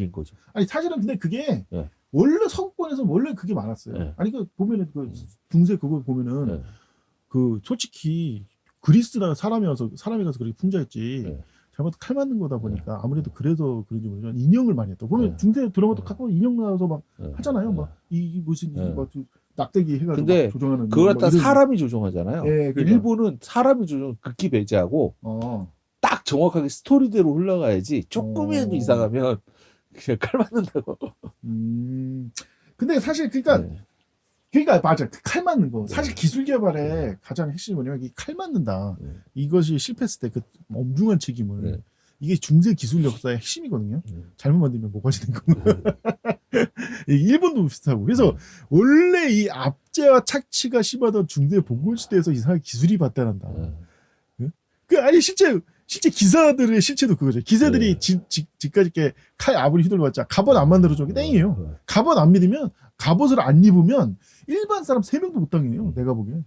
이긴 거죠. 아니 사실은 근데 그게 예. 원래 서구권에서 원래 그게 많았어요. 예. 아니 그 보면은 그 중세 그거 보면은 예. 그 솔직히 그리스나 사람이 와서 사람이 가서 그렇게 풍자했지. 예. 잘못 칼 맞는 거다 보니까 아무래도 그래서 그런지 모르지만 인형을 많이 했다. 보면 예. 중세 드라마도 예. 가끔 인형 나와서 막 예. 하잖아요. 예. 막이 무슨 예. 막 낙대기 해가지고 근데 막 조정하는 그걸 막 갖다 이런- 사람이 조종하잖아요. 예, 그러니까. 일본은 사람이 조종 극기 배제하고 어. 딱 정확하게 스토리대로 흘러가야지 조금이라도 어. 이상하면 그냥 칼 맞는다고. 음. 근데 사실 그러니까 네. 그러니까 맞아 그칼 맞는 거 사실 네. 기술 개발의 가장 핵심이 뭐냐면 이 칼 맞는다 네. 이것이 실패했을 때 그 엄중한 책임을 네. 이게 중세 기술 역사의 핵심이거든요 네. 잘못 만들면 뭐가 지는 거이 일본도 비슷하고 그래서 네. 원래 이 압제와 착취가 심하던 중세 봉건 시대에서 이상하게 기술이 발달한다 네. 그 아니 실제 실제 기사들의 실체도 그거죠 기사들이 네. 집, 집, 집까지 이렇게 칼 아무리 휘둘러봤자 갑옷 안 만들어줘 게 땡이에요 네. 갑옷 안 믿으면 갑옷을 안 입으면 일반 사람 세 명도 못 당해요. 내가 보기엔.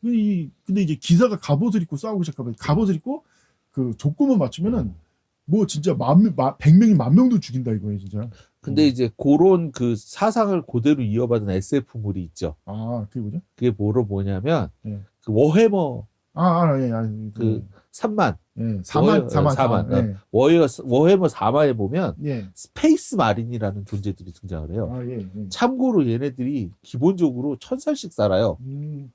근데, 이, 근데 이제 기사가 갑옷을 입고 싸우기 시작하면 갑옷을 입고 그 조건만 맞추면은 뭐 진짜 만, 명- 마, 백 명이 만 명도 죽인다 이거예요 진짜. 근데 음. 이제 그런 그 사상을 그대로 이어받은 SF물이 있죠. 아 그게 뭐죠? 그게 뭐로 뭐냐면 예. 그 워해머 아, 아 예, 아, 그 3만 예, 사만, 뭐, 사만, 사만, 사만. 워해 워해머 4만에 보면 예, 예. 스페이스 마린이라는 존재들이 등장을 해요. 아 예, 예. 참고로 얘네들이 기본적으로 천 살씩 살아요. 음,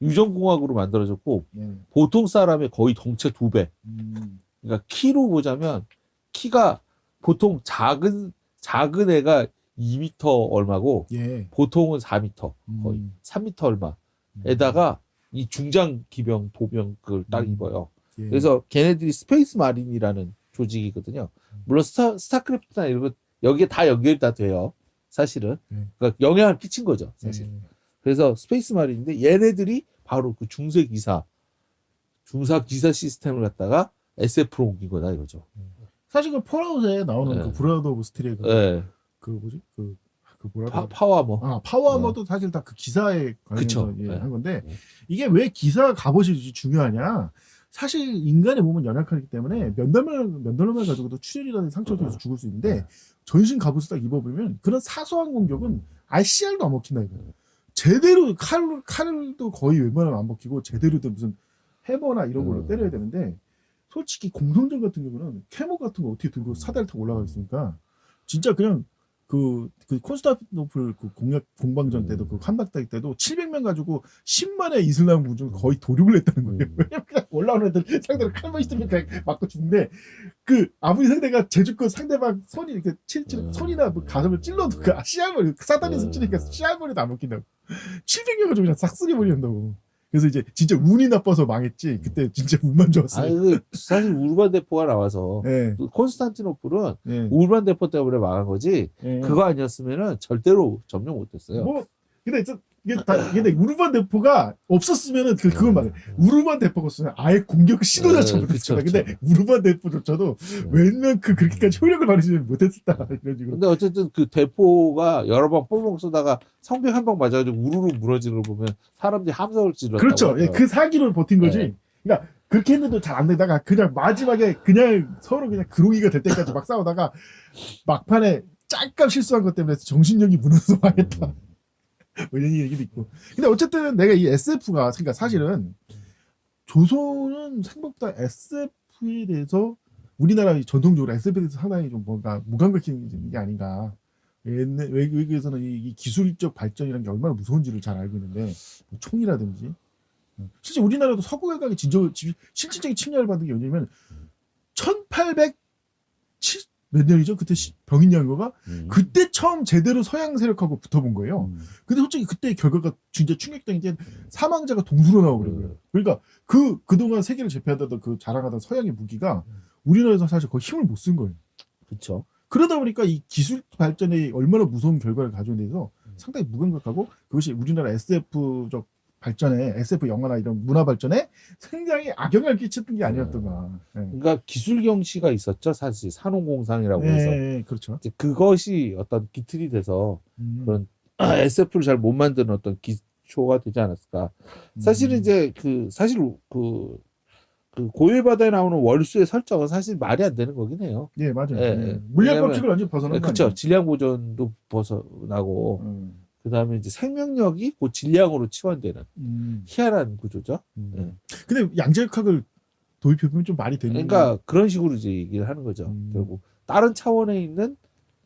유전공학으로 만들어졌고 예. 보통 사람의 거의 덩치 두 배. 음, 그러니까 키로 보자면 키가 보통 작은 작은 애가 2m 얼마고 예. 보통은 4m 거의 음, 3m 얼마 에다가 이 중장 기병 보병을 딱 음. 입어요. 예. 그래서 걔네들이 스페이스 마린이라는 조직이거든요. 물론 스타, 스타크래프트나 이런 거 여기에 다 연결이 다 돼요. 사실은. 네. 그러니까 영향을 끼친 거죠. 사실. 예. 그래서 스페이스 마린인데 얘네들이 바로 그 중세 기사, 중사 기사 시스템을 갖다가 SF로 옮긴 거다 이거죠. 사실 그 폴아웃에 나오는 예. 그 브라더 오브 스틸의 그, 예. 그 뭐지? 그, 그 뭐라 파, 고 파워머. 아, 파워아머도 사실 다 그 기사에 관해서 그쵸. 예, 네. 한 건데 네. 이게 왜 기사가 갑옷이 중요하냐? 사실 인간의 몸은 연약하기 때문에 면달만 면달만 가지고도 출혈이라는 상처를 네. 줘서 죽을 수 있는데 전신 갑옷을 딱 입어보면 그런 사소한 공격은 ICR도 안 먹힌다 이거. 제대로 칼 칼도 거의 웬만하면 안 먹히고 제대로 된 무슨 해머나 이런 걸로 음. 때려야 되는데 솔직히 공성전 같은 경우는 캐모 같은 거 어떻게 들고 사다리 타고 올라가겠습니까? 진짜 그냥 그, 그 콘스탄티노플 그 공략 공방전 때도 그 한박다기 때도 700명 가지고 10만의 이슬람 군중 거의 도륙을 했다는 거예요. 음. 왜냐면 올라오는 애들 상대로 칼만 있으면 그냥 맞고 죽는데 그 아무리 상대가 제주껏 상대방 손이 이렇게 칠, 칠, 음. 손이나 뭐 가슴을 찔러도 그 씨알머리 사단에서 음. 찌르니까 씨알머리도 안 먹힌다고. 700명 가지고 그냥 싹쓸이 버린다고. 그래서 이제 진짜 운이 나빠서 망했지. 그때 진짜 운만 좋았어요. 아니, 그 사실 우르반 대포가 나와서 예, 그 콘스탄티노플은 예, 우르반 대포 때문에 망한 거지 예. 그거 아니었으면은 절대로 점령 못했어요. 뭐 근데 저, 이게 다 근데 우르반 대포가 없었으면은 그 그걸 말해. 음. 우르반 대포가 없으면 아예 공격 시도 자체 네. 그쵸, 근데 우르반 대포조차도 웬만 그 그렇게까지 효력을 발휘지 못했다 이런 식으로. 근데 어쨌든 그 대포가 여러 방 뽕뽕 쏘다가 성벽 한 방 맞아가지고 우르르 무너지는 거 보면 사람들이 함성을 찔렀다고 그렇죠. 예. 그 사기로 버틴 거지. 네. 그러니까 그렇게 했는데도 잘 안 되다가 그냥 마지막에 그냥 서로 그냥 그롱이가 될 때까지 막 싸우다가 막판에 짝값 실수한 것 때문에 정신력이 무너져서 망했다. 뭐 이런 얘기도 있고. 근데 어쨌든 내가 이 SF가 그러니까 사실은 조선은 생각보다 SF에 대해서 우리나라 전통적으로 SF에 대해서 상당히 좀 뭔가 무감각해진 게 아닌가. 외국에서는 이, 이 기술적 발전이라는 게 얼마나 무서운지를 잘 알고 있는데 뭐 총이라든지 실제 우리나라도 서구 진저 지- 실질적인 침략을 받은 게 언제냐면 1800 몇 년이죠? 그때 시- 병인양거가 음. 그때 처음 제대로 서양 세력하고 붙어본 거예요. 음. 근데 솔직히 그때의 결과가 진짜 충격적인 게 사망자가 동수로 나오더라고요. 음. 그러니까 그 그동안 세계를 제패하던 그 자랑하던 서양의 무기가 우리나라에서 사실 거의 힘을 못 쓴 거예요. 그렇죠. 그러다 보니까 이 기술 발전이 얼마나 무서운 결과를 음. 상당히 무감각하고 그것이 우리나라 SF적 발전에 SF 영화나 이런 문화 발전에 굉장히 악영향을 끼쳤던 게 아니었던가. 예. 그러니까 기술 경시가 있었죠. 사실 산업공상이라고 예, 해서 예, 그렇죠. 이제 그것이 어떤 기틀이 돼서 음. 그런 SF를 잘 못 만드는 어떤 기초가 되지 않았을까. 사실은 음. 이제 그 사실 그, 그 고유의 바다에 나오는 월수의 설정은 사실 말이 안 되는 거긴 해요. 예, 맞아요. 예, 예. 예. 물리학 왜냐면- 법칙을 완전 벗어난 거 그렇죠. 아니에요? 질량 보존도 벗어나고 음. 그 다음에 이제 생명력이 그 질량으로 치환되는 음. 희한한 구조죠. 음. 근데 양자역학을 도입해보면 좀 말이 되는 그러니까 그런 식으로 이제 얘기를 하는 거죠. 음. 결국 다른 차원에 있는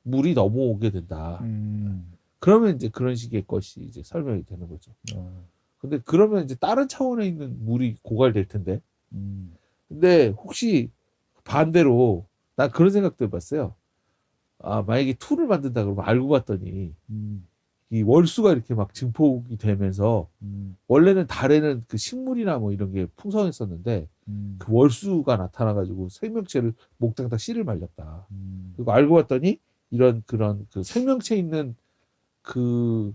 물이 넘어오게 된다. 음. 그러면 이제 그런 식의 것이 이제 설명이 되는 거죠. 어. 근데 그러면 이제 다른 차원에 있는 물이 고갈될 텐데. 음. 근데 혹시 반대로 난 그런 생각도 해봤어요. 아 만약에 툴을 만든다 그러면 알고 봤더니 음. 이 월수가 이렇게 막 증폭이 되면서 음. 원래는 달에는 그 식물이나 뭐 이런 게 풍성했었는데 음. 그 월수가 나타나가지고 생명체를 목탕다 씨를 말렸다. 음. 그리고 알고 봤더니 이런 그런 그 생명체 있는 그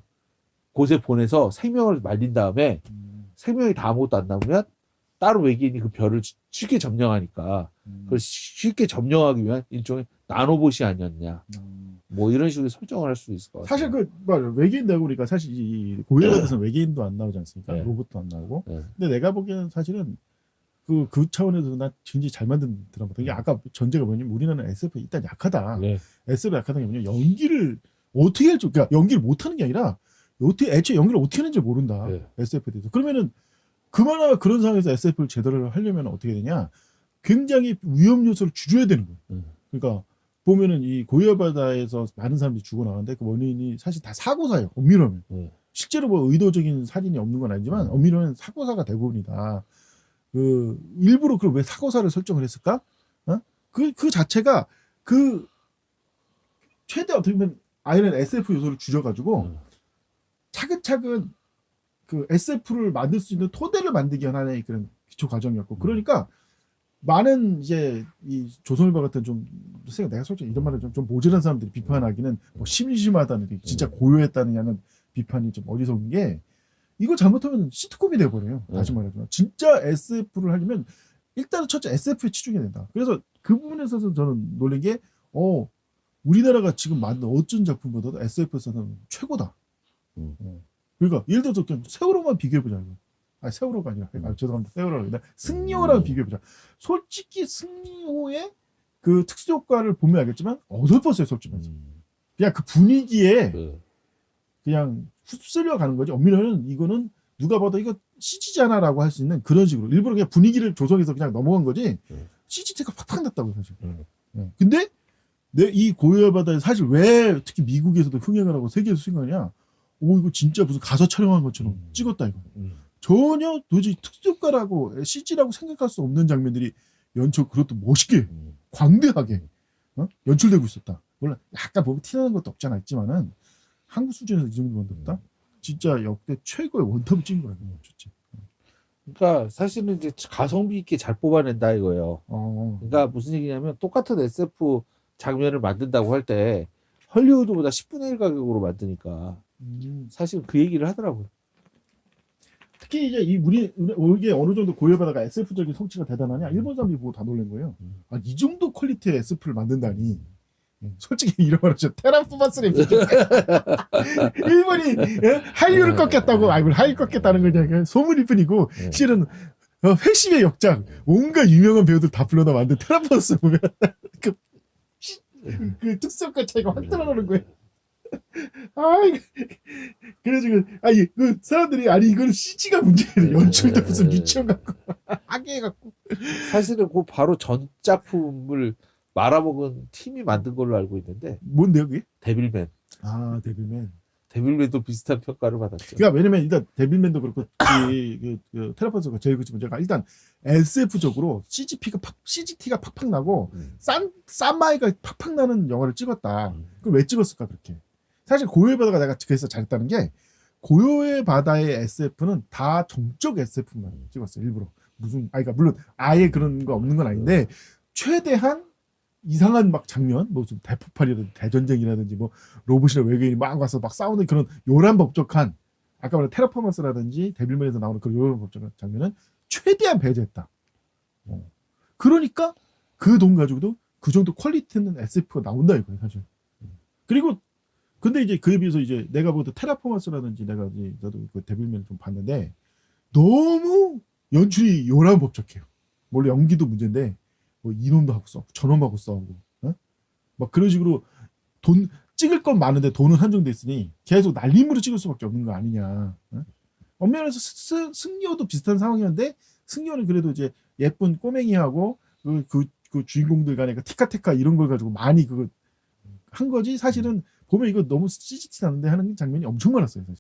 곳에 보내서 생명을 말린 다음에 음. 생명이 다 아무것도 안 남으면 다른 외계인이 그 별을 쉽게 점령하니까 음. 그걸 쉽게 점령하기 위한 일종의 나노봇이 아니었냐. 음. 뭐 이런 식으로 설정을 할 수도 있을 것 같아요. 사실 그 맞아 외계인 내고 보니까 사실 이 고해바다에서 외계인도 안 나오지 않습니까? 네. 로봇도 안 나오고. 네. 근데 내가 보기에는 사실은 그, 그 차원에서 나 굉장히 잘 만든 드라마다. 이게 아까 전제가 뭐냐면 우리나라는 SF 일단 약하다. 네. SF 약하다는 게 뭐냐 연기를 어떻게 할지 그러니까 연기를 못하는 게 아니라 어떻게 애초에 연기를 어떻게 하는지 모른다. 네. SF에 대해서. 그러면은 그만한 그런 상황에서 SF를 제대로 하려면 어떻게 되냐? 굉장히 위험 요소를 줄여야 되는 거예요. 음. 그러니까 보면은 이 고해바다에서 많은 사람들이 죽어나가는데 그 원인이 사실 다 사고사예요. 엄밀하면. 음. 실제로 뭐 의도적인 살인이 없는 건 아니지만 엄밀하면 사고사가 대부분이다. 그 일부러 그걸 왜 사고사를 설정을 했을까? 어? 그, 그 자체가 그 최대 어떻게 보면 아이는 SF 요소를 줄여가지고 음. 차근차근 그 SF를 만들 수 있는 토대를 만들기 위한 하나의 그런 기초 과정이었고 그러니까 많은 이제 이 조선일보 같은 좀 생각 내가 솔직히 이런 말을 좀, 좀 모질한 사람들이 비판하기는 뭐 심심하다는 게 진짜 고요했다느냐는 비판이 좀 어리석은 게 이거 잘못하면 시트콤이 돼버려요 다시 말하지만 진짜 SF를 하려면 일단은 첫째 SF에 치중해야 된다 그래서 그 부분에 있어서 저는 놀란 게 어 우리나라가 지금 만든 어쩐 작품보다도 SF에서는 최고다 음. 어. 그러니까 예를 들어서 그냥 세월호만 비교해보자 이거. 아 세월호가 아니라 아, 음. 죄송합니다 세월호가 아니라 승리호랑 음. 비교해보자 솔직히 승리호의 그 특수 효과를 보면 알겠지만 어설펐어요 솔직히 말해서 음. 그냥 그 분위기에 그, 그냥 휩쓸려 가는 거지 엄밀하면 이거는 누가 봐도 이거 CG잖아 라고 할 수 있는 그런 식으로 일부러 그냥 분위기를 조성해서 그냥 넘어간 거지 음. CG가 팍팍 났다고 사실 음. 예. 근데 내 이 고요의 바다에 사실 왜 특히 미국에서도 흥행을 하고 세계에서 수행하냐 오 이거 진짜 무슨 가서 촬영한 것처럼 음. 찍었다 이거 음. 전혀 도저히 특수효과라고 CG라고 생각할 수 없는 장면들이 연출 그것도 멋있게 음. 광대하게 어? 연출되고 있었다. 물론 약간 보면 티나는 것도 없잖아 있지만은 한국 수준에서 이 정도 만들었다. 진짜 역대 최고의 원탑을 찍은 거라고 좋지. 그러니까 사실은 이제 가성비 있게 잘 뽑아낸다 이거예요. 어. 그러니까 무슨 얘기냐면 똑같은 SF 장면을 만든다고 할 때 헐리우드보다 10분의 1 가격으로 만드니까 음. 사실 그 얘기를 하더라고요. 특히 이제 이 우리 이게 어느 정도 고려받아가 SF적인 성취가 대단하냐 일본 사람들이 보고 다 놀란 거예요. 음. 아, 이 정도 퀄리티의 SF를 만든다니. 예, 솔직히 이런 말하죠. 테라포마스를. 일본이 예? 한류를 네. 꺾겠다고, 아이고 한류 꺾겠다는 건 그냥 소문일 뿐이고 네. 실은 어, 회심의 역장 온갖 유명한 배우들 다 불러다 만든 테라포마스 보면 그, 시- 그 특성과 차이가 확 드러나는 거예요. 아, 그래가지고 아니 그 사람들이 아니 이거는 CG가 문제예요. 연출도 무슨 유치원 같고 하게 해갖고. 사실은 그 바로 전 작품을 말아먹은 팀이 만든 걸로 알고 있는데 뭔데요 그게? 데빌맨. 아 데빌맨. 데빌맨도 비슷한 평가를 받았죠. 그러니까 왜냐면 일단 데빌맨도 그렇고 이, 그, 그 테라파스가 제일 그치 문제가 일단 SF적으로 CGP가 팍 CGT가 팍팍 나고 음. 싼 싼마이가 팍팍 나는 영화를 찍었다. 음. 그럼 왜 찍었을까 그렇게? 사실 고요의 바다가 내가 그래서 잘했다는 게 고요의 바다의 SF는 다 정적 SF만 찍었어 요 일부러 무슨 아 그러니까 물론 아예 그런 거 없는 건 아닌데 최대한 이상한 막 장면 뭐 무슨 대폭발이라든지 대전쟁이라든지 뭐 로봇이나 외계인이 막 와서 막 싸우는 그런 요란 법적한 아까 말한 테라포먼스라든지 데빌맨에서 나오는 그런 요란 법적한 장면은 최대한 배제했다. 어. 그러니까 그 돈 가지고도 그 정도 퀄리티 있는 SF가 나온다 이거예요 사실. 그리고 근데 이제 그에 비해서 이제 내가 보던 테라포먼스라든지 내가 이제 나도 그 데빌맨을 좀 봤는데 너무 연출이 요란 법적해요. 원래 연기도 문제인데 뭐 이놈도 하고 싸우고 저놈하고 싸우고 어? 막 그런 식으로 돈 찍을 건 많은데 돈은 한정돼 있으니 계속 날림으로 찍을 수밖에 없는 거 아니냐. 어? 스- 승려도 비슷한 상황이었는데 승려는 그래도 이제 예쁜 꼬맹이하고 그, 그, 그 주인공들 간의 그 티카테카 이런 걸 가지고 많이 그거 한 거지 사실은 보면 이거 너무 찌릿하는데 하는 장면이 엄청 많았어요 사실.